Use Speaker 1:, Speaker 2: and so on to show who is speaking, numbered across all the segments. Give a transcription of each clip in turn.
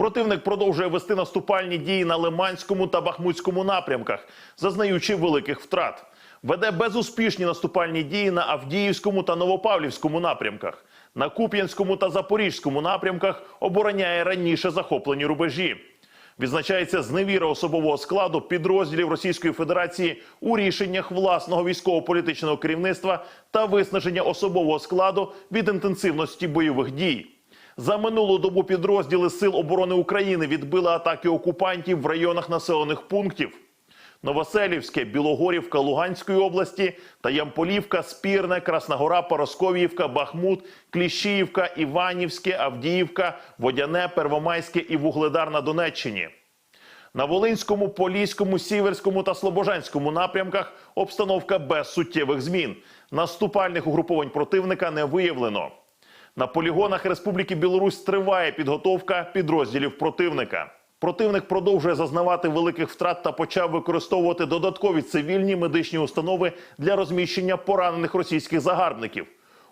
Speaker 1: Противник продовжує вести наступальні дії на Лиманському та Бахмутському напрямках, зазнаючи великих втрат. Веде безуспішні наступальні дії на Авдіївському та Новопавлівському напрямках. На Куп'янському та Запорізькому напрямках обороняє раніше захоплені рубежі. Відзначається зневіра особового складу підрозділів Російської Федерації у рішеннях власного військово-політичного керівництва та виснаження особового складу від інтенсивності бойових дій. За минулу добу підрозділи Сил оборони України відбили атаки окупантів в районах населених пунктів. Новоселівське, Білогорівка Луганської області та Ямполівка, Спірне, Красногора, Поросковіївка, Бахмут, Кліщіївка, Іванівське, Авдіївка, Водяне, Первомайське і Вугледар на Донеччині. На Волинському, Поліському, Сіверському та Слобожанському напрямках обстановка без суттєвих змін. Наступальних угруповань противника не виявлено. На полігонах Республіки Білорусь триває підготовка підрозділів противника. Противник продовжує зазнавати великих втрат та почав використовувати додаткові цивільні медичні установи для розміщення поранених російських загарбників.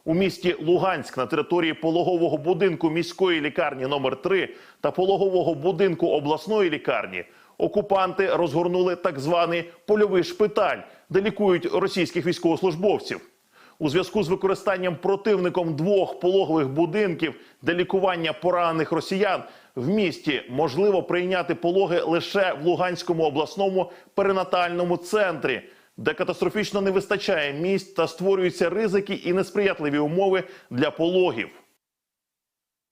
Speaker 1: У місті Луганськ на території пологового будинку міської лікарні номер 3 та пологового будинку обласної лікарні окупанти розгорнули так званий польовий шпиталь, де лікують російських військовослужбовців. У зв'язку з використанням противником двох пологових будинків для лікування поранених росіян в місті можливо прийняти пологи лише в Луганському обласному перинатальному центрі, де катастрофічно не вистачає місць та створюються ризики і несприятливі умови для пологів.